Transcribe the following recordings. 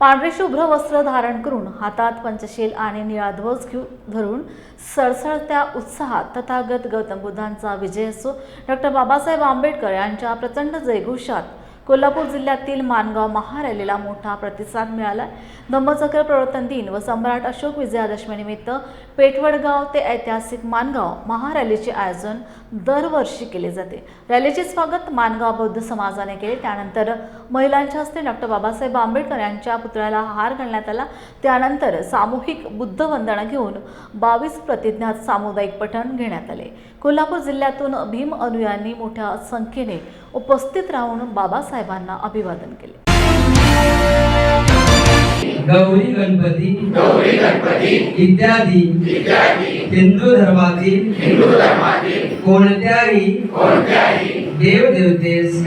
पांढरे शुभ्र वस्त्र धारण करून हातात पंचशील आणि निळा ध्वज घेऊन धरून सळसळत्या उत्साहात तथागत गौतम बुद्धांचा विजय असो. डॉक्टर बाबासाहेब आंबेडकर यांच्या प्रचंड जयघोषात कोल्हापूर जिल्ह्यातील मानगाव महारॅलीला मोठा प्रतिसाद मिळाला धम्मचक्र प्रवर्तन दिन व सम्राट अशोक विजयादशमीनिमित्त पेठवडगाव ते ऐतिहासिक मानगाव महारॅलीचे आयोजन दरवर्षी केले जाते. रॅलीचे स्वागत मानगाव बौद्ध समाजाने केले. त्यानंतर महिलांच्या हस्ते डॉक्टर बाबासाहेब आंबेडकर यांच्या पुतळ्याला हार घालण्यात आला. त्यानंतर सामूहिक बुद्ध वंदना घेऊन बावीस प्रतिज्ञात सामुदायिक पठण घेण्यात आले. कोल्हापूर जिल्ह्यातून भीम अनुयांनी मोठ्या संख्येने उपस्थित राहून बाबासाहेबांना अभिवादन केले. गौरी गणपती गौरी गणपती इत्यादी हिंदू धर्मातील हिंदू धर्मातील कोणत्याही कोणत्याही देवदेवतेस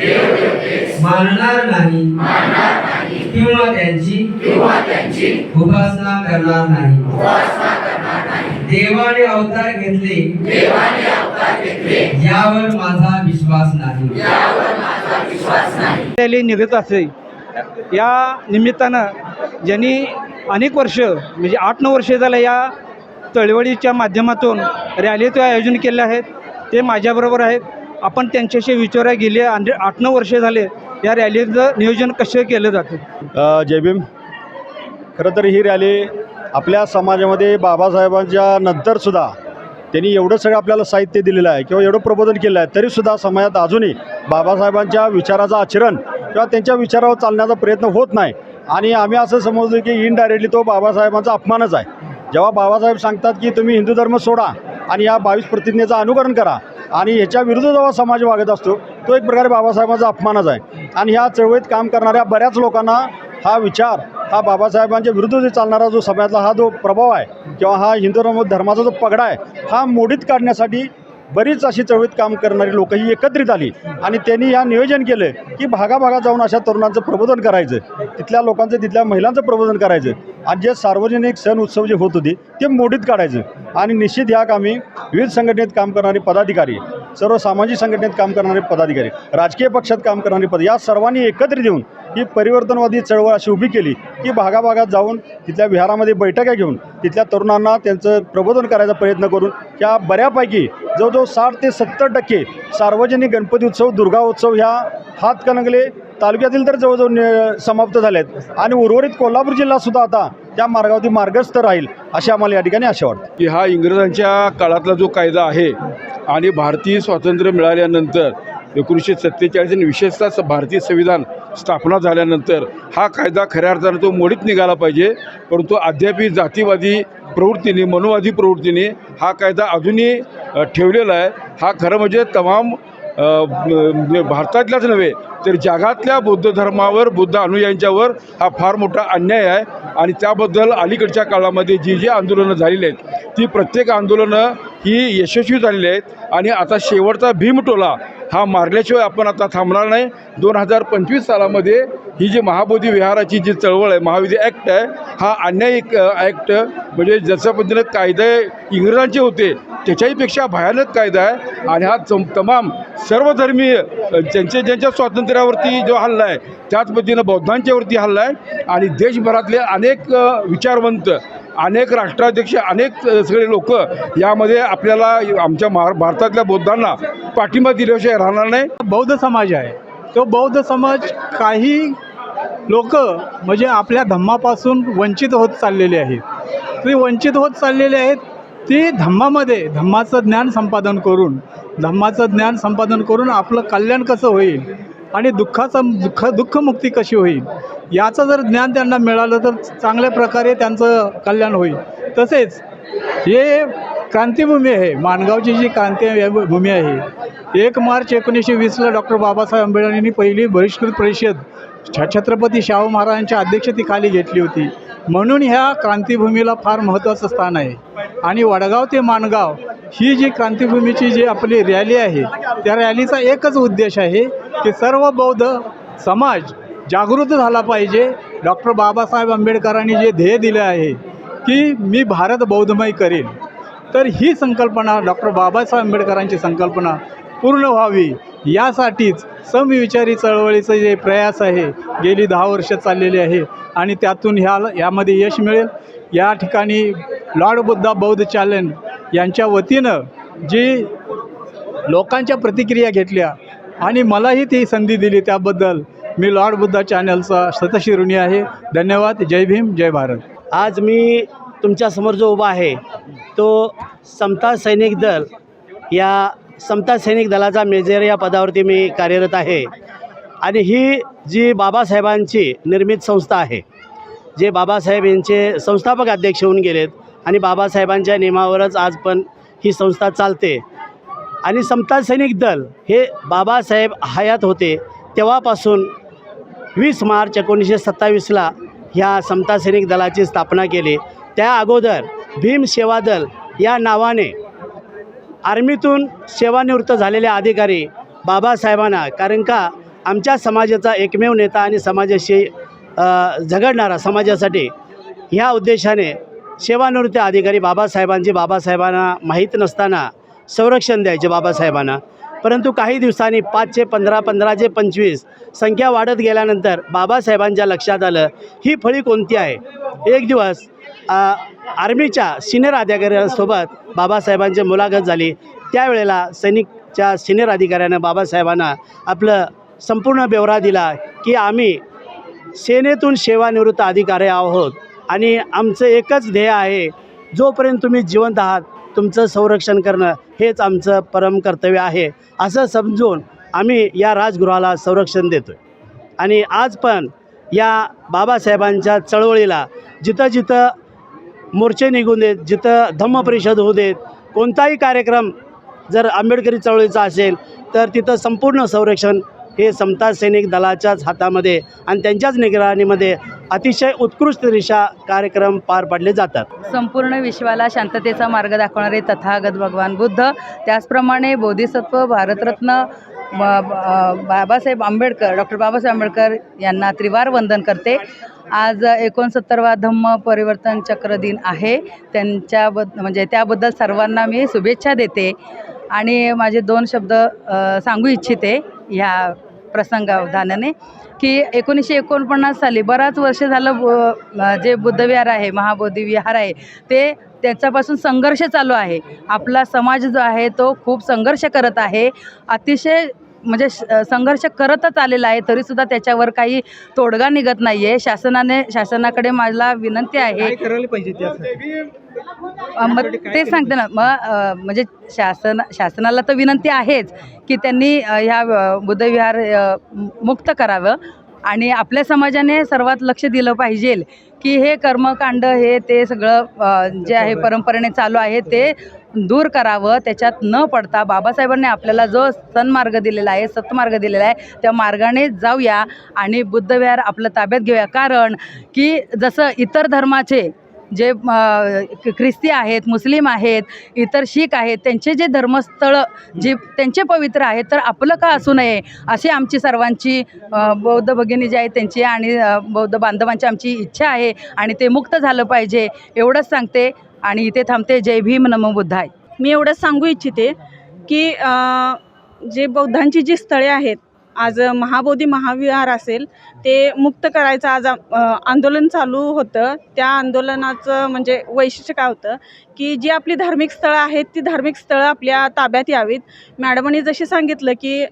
मानणार नाही मानणार नाही किंवा त्यांची किंवा त्यांची उपासना करणार नाही. उपासना करणार नाही. देवाने अवतार घेतले. देवाने अवतार घेतले. यावर माझा विश्वास नाही. रॅली निघत असे. या निमित्तानं ज्यांनी अनेक वर्ष म्हणजे आठ नऊ वर्षे झालं या चळवळीच्या माध्यमातून रॅलीचं आयोजन केले आहेत ते माझ्याबरोबर आहेत. आपण त्यांच्याशी विचारा गेले आणि आठ नऊ वर्षे झाले या रॅलीचं नियोजन कसं केलं जातं? जय भीम. खरं तर ही रॅली आपल्या समाजामध्ये बाबासाहेबांच्या नंतरसुद्धा त्यांनी एवढं सगळं आपल्याला साहित्य दिलेलं आहे किंवा एवढं प्रबोधन केलं आहे तरीसुद्धा समाजात अजूनही बाबासाहेबांच्या विचाराचं आचरण किंवा त्यांच्या विचारावर चालण्याचा प्रयत्न होत नाही. आणि आम्ही असं समजतो की इनडायरेक्टली तो बाबासाहेबांचा अपमानच आहे. जेव्हा बाबासाहेब सांगतात की तुम्ही हिंदू धर्म सोडा आणि या बावीस प्रतिज्ञेचं अनुकरण करा आणि ह्याच्या विरुद्ध जेव्हा समाज वागत असतो तो एक प्रकारे बाबासाहेबांचा अपमानच आहे. आणि ह्या चळवळीत काम करणाऱ्या बऱ्याच लोकांना हा विचार हा बाबासाहेबांच्या विरुद्ध जे चालणारा जो समाजातला हा जो प्रभाव आहे किंवा हा हिंदू धर्म धर्माचा जो पगडा आहे हा मोडीत काढण्यासाठी बरीच अशी चळवळीत काम करणारी लोक ही एकत्रित आली. आणि त्यांनी या नियोजन केलं की भागाभागात जाऊन अशा तरुणांचं प्रबोधन करायचं. तिथल्या लोकांचं तिथल्या महिलांचं प्रबोधन करायचं. आणि जे सार्वजनिक सण उत्सव जे होत होते ते मोडीत काढायचं. आणि निश्चित ह्या कामी विविध संघटनेत काम करणारे पदाधिकारी सर्व सामाजिक संघटनेत काम करणारे पदाधिकारी राजकीय पक्षात काम करणारे पद या सर्वांनी एकत्रित येऊन ही परिवर्तनवादी चळवळ अशी उभी केली की भागाभागात जाऊन तिथल्या विहारामध्ये बैठका घेऊन तिथल्या तरुणांना त्यांचं प्रबोधन करायचा प्रयत्न करून त्या बऱ्यापैकी जवळजवळ साठ ते सत्तर टक्के सार्वजनिक गणपती उत्सव दुर्गा उत्सव ह्या हातकणंगले तालुक्यातील तर जवळजवळ समाप्त झाले आहेत आणि उर्वरित कोल्हापूर जिल्हासुद्धा आता त्या मार्गावरती मार्गस्थ राहील अशी आम्हाला या ठिकाणी आशा वाटते. की हा इंग्रजांच्या काळातला जो कायदा आहे आणि भारतीय स्वातंत्र्य मिळाल्यानंतर एकोणीसशे सत्तेचाळीस आणि विशेषतः भारतीय संविधान स्थापना झाल्यानंतर हा कायदा खऱ्या अर्थानं तो मोडीत निघाला पाहिजे. परंतु अद्यापही जातीवादी प्रवृत्तीने मनोवादी प्रवृत्तीने हा कायदा अजूनही ठेवलेला आहे. हा खरं म्हणजे तमाम म्हणजे भारतातल्याच नव्हे तर जगातल्या बौद्ध धर्मावर बुद्ध अनुयायांच्यावर हा फार मोठा अन्याय आहे. आणि त्याबद्दल अलीकडच्या काळामध्ये जी जी आंदोलनं झालेली आहेत ती प्रत्येक आंदोलनं ही यशस्वी झालेली आहेत. आणि आता शेवटचा भीमटोला हा मारल्याशिवाय आपण आता थांबणार नाही. दोन हजार पंचवीस सालामध्ये ही जी महाबोधी विहाराची जी चळवळ आहे महाविधी ॲक्ट आहे हा अन्यायी ॲक्ट म्हणजे जसं पद्धतीनं कायदे इंग्रजांचे होते त्याच्याहीपेक्षा भयानक कायदा आहे. आणि हा तम तमाम सर्वधर्मीय ज्यांच्या ज्यांच्या स्वातंत्र्यावरती जो हल्ला आहे त्याच पद्धतीनं बौद्धांच्यावरती हल्ला आहे. आणि देशभरातले अनेक विचारवंत अनेक राष्ट्राध्यक्ष अनेक सगळे लोक यामध्ये आपल्याला आमच्या महार भारतातल्या बौद्धांना पाठिंबा दिल्याशिवाय राहणार नाही. बौद्ध समाज आहे. तो बौद्ध समाज काही लोक म्हणजे आपल्या धम्मापासून वंचित होत चाललेले आहेत. ते वंचित होत चाललेले आहेत ती धम्मामध्ये धम्माचं ज्ञान संपादन करून धम्माचं ज्ञान संपादन करून आपलं कल्याण कसं होईल? आणि दुःखाचा दुःख दुःखमुक्ती कशी होईल? याचं जर ज्ञान त्यांना मिळालं तर चांगल्या प्रकारे त्यांचं कल्याण होईल. तसेच हे क्रांतीभूमी आहे. माणगावची जी क्रांती भूमी आहे एक मार्च एकोणीसशे वीसला डॉक्टर बाबासाहेब आंबेडकरांनी पहिली बहिष्कृत परिषद छ छत्रपती शाहू महाराजांच्या अध्यक्षतेखाली घेतली होती. म्हणून ह्या क्रांतीभूमीला फार महत्त्वाचं स्थान आहे. आणि वडगाव ते माणगाव ही जी क्रांतीभूमीची जी आपली रॅली आहे त्या रॅलीचा एकच उद्देश आहे की सर्व बौद्ध समाज जागृत झाला पाहिजे. डॉक्टर बाबासाहेब आंबेडकरांनी जे ध्येय दिले आहे की मी भारत बौद्धमय करेन. तर ही संकल्पना डॉक्टर बाबासाहेब आंबेडकरांची संकल्पना पूर्ण व्हावी. यासाठीच समविचारी चळवळीचं जे प्रयास आहे. गेली दहा वर्ष चाललेली आहे आणि त्यातून ह्या यामध्ये यश मिळेल. या ठिकाणी लॉर्ड बुद्धा बौद्ध चॅलेंज यांच्या वतीनं जी लोकांच्या प्रतिक्रिया घेतल्या आणि मलाही ती संधी दिली त्याबद्दल मी लॉर्ड बुद्धा चॅनलचा शतशिरुणी आहे. धन्यवाद. जय भीम. जय भारत. आज मी तुमच्यासमोर जो उभा आहे तो समता सैनिक दल या समता सैनिक दलाचा मेजर या पदावरती मी कार्यरत आहे. आणि ही जी बाबासाहेबांची निर्मित संस्था आहे जे बाबासाहेब यांचे संस्थापक अध्यक्ष होऊन गेलेत आणि बाबासाहेबांच्या नियमावरच आज पण ही संस्था चालते. आणि समता सैनिक दल हे बाबासाहेब हयात होते तेव्हापासून वीस मार्च एकोणीसशे सत्तावीसला ह्या समता सैनिक दलाची स्थापना केली. त्या अगोदर भीम सेवा दल या नावाने आर्मीतून सेवानिवृत्त झालेले अधिकारी बाबासाहेबांना कारण का आमच्या समाजाचा एकमेव नेता आणि समाजाशी झगडणारा समाजासाठी ह्या उद्देशाने सेवानिवृत्त अधिकारी बाबासाहेबांची बाबासाहेबांना माहीत नसताना संरक्षण द्यायचे बाबासाहेबांना. परंतु काही दिवसांनी पाचशे पंधरा पंधराशे पंचवीस संख्या वाढत गेल्यानंतर बाबासाहेबांच्या लक्षात आलं ही फळी कोणती आहे? एक दिवस आर्मीच्या सिनियर अधिकाऱ्यांसोबत बाबासाहेबांची मुलाखत झाली. त्यावेळेला सैनिकच्या सिनियर अधिकाऱ्यानं बाबासाहेबांना आपलं संपूर्ण ब्यवरा दिला की आम्ही सेनेतून सेवानिवृत्त अधिकारी आहोत आणि आमचं एकच ध्येय आहे जोपर्यंत तुम्ही जिवंत आहात तुमचं संरक्षण करणं हेच आमचं परम कर्तव्य आहे. असं समजून आम्ही या राजगृहाला संरक्षण देतो आहे आणि आज पण या बाबासाहेबांच्या चळवळीला जिथं जिथं मोर्चे निघून देत जिथं धम्म परिषद होऊ देत कोणताही कार्यक्रम जर आंबेडकरी चळवळीचा असेल तर तिथं संपूर्ण संरक्षण हे समता सैनिक दलाच्याच हातामध्ये आणि त्यांच्याच निगराणीमध्ये अतिशय उत्कृष्टरित्या कार्यक्रम पार पाडले जातात. संपूर्ण विश्वाला शांततेचा मार्ग दाखवणारे तथागत भगवान बुद्ध त्याचप्रमाणे बोधिसत्व भारतरत्न बाबासाहेब आंबेडकर डॉक्टर बाबासाहेब आंबेडकर यांना त्रिवार वंदन करते. आज एकोणसत्तरवा धम्म परिवर्तन चक्र दिन आहे. त्यांच्याबद्द म्हणजे त्याबद्दल सर्वांना मी शुभेच्छा देते. आणि माझे दोन शब्द सांगू इच्छिते ह्या प्रसंगावधानाने. की एकोणीसशे एकोणपन्नास साली बराच वर्ष झालं ब- जे बुद्धविहार आहे महाबोधी विहार आहे ते त्याच्यापासून संघर्ष चालू आहे. आपला समाज जो आहे तो खूप संघर्ष करत आहे. अतिशय म्हणजे श- संघर्ष करतच आलेला आहे तरीसुद्धा त्याच्यावर काही तोडगा निघत नाही आहे शासनाने शासनाकडे मला विनंती आहे करायला पाहिजे मग ते सांगते ना मग म्हणजे शासन शासनाला तर विनंती आहेच की त्यांनी ह्या बुद्धविहार मुक्त करावं आणि आपल्या समाजाने सर्वात लक्ष दिलं पाहिजे की हे कर्मकांड हे ते सगळं जे आहे परंपरेने चालू आहे ते दूर करावं त्याच्यात न पडता बाबासाहेबांनी आपल्याला जो सन्मार्ग दिलेला आहे सत्मार्ग दिलेला आहे त्या मार्गाने जाऊया आणि बुद्धविहार आपलं ताब्यात घेऊया. कारण की जसं इतर धर्माचे जे ख्रिस्ती आहेत मुस्लिम आहेत इतर शीख आहेत त्यांचे जे धर्मस्थळं जे त्यांचे पवित्र आहेत तर आपलं का असू नये अशी आमची सर्वांची बौद्ध भगिनी जी आहेत त्यांची आणि बौद्ध बांधवांची आमची इच्छा आहे आणि ते मुक्त झालं पाहिजे एवढंच सांगते आणि इथे थांबते. जय भीम नमो बुद्धाय. मी एवढंच सांगू इच्छिते की जे बौद्धांची जी स्थळे आहेत आज महाबोधी महाविहार असेल ते मुक्त करायचं आज आंदोलन चालू होतं. त्या आंदोलनाचं म्हणजे वैशिष्ट्य काय होतं की जी आपली धार्मिक स्थळं आहेत ती धार्मिक स्थळं आपल्या ताब्यात यावीत. मॅडमनी जशी सांगितलं की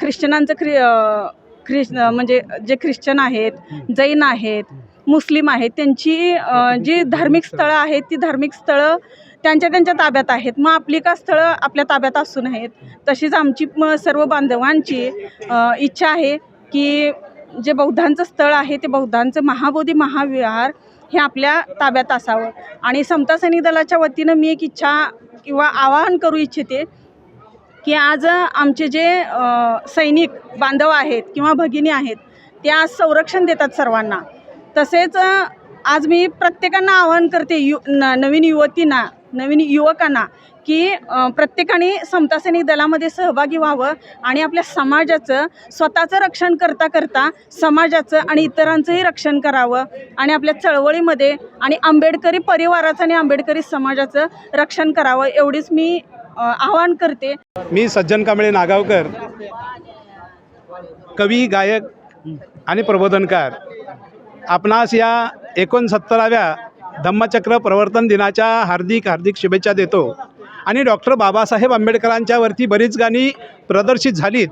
ख्रिश्चनांचं ख्रि अ, म्हणजे जे ख्रिश्चन आहेत जैन आहेत मुस्लिम आहेत त्यांची जी धार्मिक स्थळं आहेत ती धार्मिक स्थळं त्यांच्या त्यांच्या ताब्यात आहेत. मग आपली का स्थळं आपल्या ताब्यात असू नयेत तशीच आमची म सर्व बांधवांची इच्छा आहे की जे बौद्धांचं स्थळ आहे ते बौद्धांचं महाबोधी महाविहार हे आपल्या ताब्यात असावं. आणि समता सैनिक दलाच्या वतीनं मी एक इच्छा किंवा आवाहन करू इच्छिते की आज आमचे जे सैनिक बांधव आहेत किंवा भगिनी आहेत ते आज संरक्षण देतात सर्वांना. तसेच आज मी प्रत्येकांना आवाहन करते यु न नवीन युवतींना नवीन युवकांना की प्रत्येकाने समता सैनिक दलामध्ये सहभागी व्हावं आणि आपल्या समाजाचं स्वतःचं रक्षण करता करता समाजाचं आणि इतरांचंही रक्षण करावं आणि आपल्या चळवळीमध्ये आणि आंबेडकरी परिवाराचं आणि आंबेडकरी समाजाचं रक्षण करावं एवढीच मी आवाहन करते. मी सज्जन कांबळे नागावकर कवी गायक आणि प्रबोधनकार. आपणास या एकोणसत्तराव्या धम्मचक्र प्रवर्तन दिनाच्या हार्दिक हार्दिक शुभेच्छा देतो. आणि डॉक्टर बाबासाहेब आंबेडकरांच्यावरती बरीच गाणी प्रदर्शित झालीत.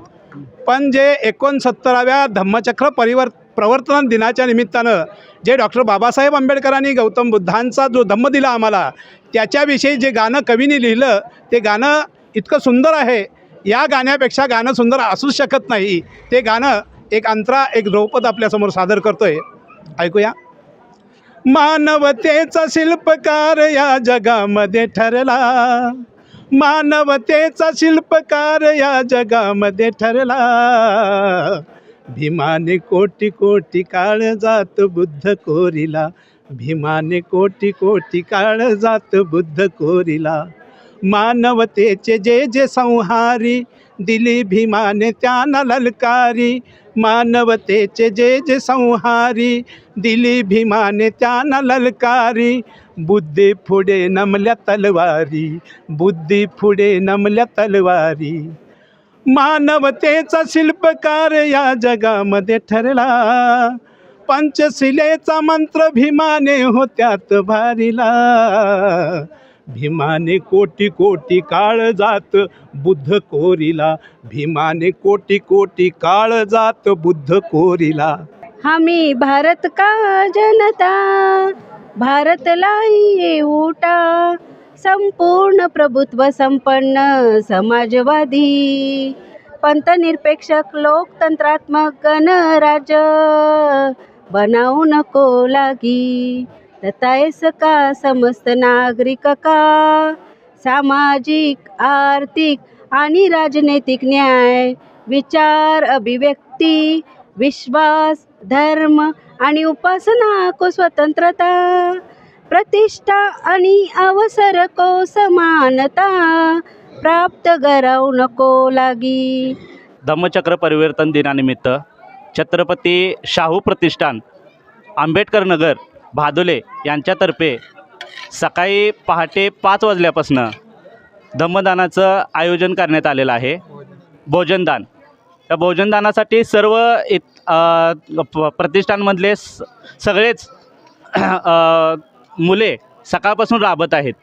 पण जे एकोणसत्तराव्या धम्मचक्र परिवर् प्रवर्तन दिनाच्या निमित्तानं जे डॉक्टर बाबासाहेब आंबेडकरांनी गौतम बुद्धांचा जो धम्म दिला आम्हाला त्याच्याविषयी जे गाणं कवीने लिहिलं ते गाणं इतकं सुंदर आहे. या गाण्यापेक्षा गाणं सुंदर असूच शकत नाही. ते गाणं एक अंतरा एक द्रौपद आपल्यासमोर सादर करतोय. ऐकूया. मानवतेचा शिल्पकार या जगामध्ये ठरला. मानवतेचा शिल्पकार या जगामध्ये ठरला. भीमाने कोटी कोटी काळ जात बुद्ध कोरीला. भीमाने कोटी कोटी काळ जात बुद्ध कोरिला. मानवतेचे जे जे संहारी दिली भीमाने त्यांना ललकारी मानवतेचे जे जे संहारी दिली भीमाने त्यांना ललकारी बुद्धी पुढे नमल्या तलवारी बुद्धी पुढे नमल्या तलवारी. मानवतेचा शिल्पकार या जगामध्ये ठरला पंचशिलेचा मंत्र भीमाने होत्यात भारीला. भीमाने कोटी कोटी काळ जात बुद्ध कोरीला. भीमाने कोटी कोटी काळ जात बुद्ध कोरीला. हमी भारत का जनता? भारत लाई उठा संपूर्ण प्रभुत्व संपन्न समाजवादी. पंतनिरपेक्षक लोकतंत्रात्मक गणराज्य. बनावू नको लागी. ततायस का समस्त नागरिक का सामाजिक आर्थिक आणि राजनैतिक न्याय विचार अभिव्यक्ती विश्वास धर्म आणि उपासना को स्वतंत्रता प्रतिष्ठा आणि अवसर को समानता प्राप्त करावू नको लागी. धम्मचक्र परिवर्तन दिनानिमित्त छत्रपती शाहू प्रतिष्ठान आंबेडकर नगर भादुले यांच्यातर्फे सकाळी पहाटे पाच वाजल्यापासनं धम्मदानाचं आयोजन करण्यात आलेलं आहे. भोजनदान. त्या भोजनदानासाठी सर्व इत प- प्रतिष्ठानमधले स सगळेच मुले सकाळपासून राबत आहेत.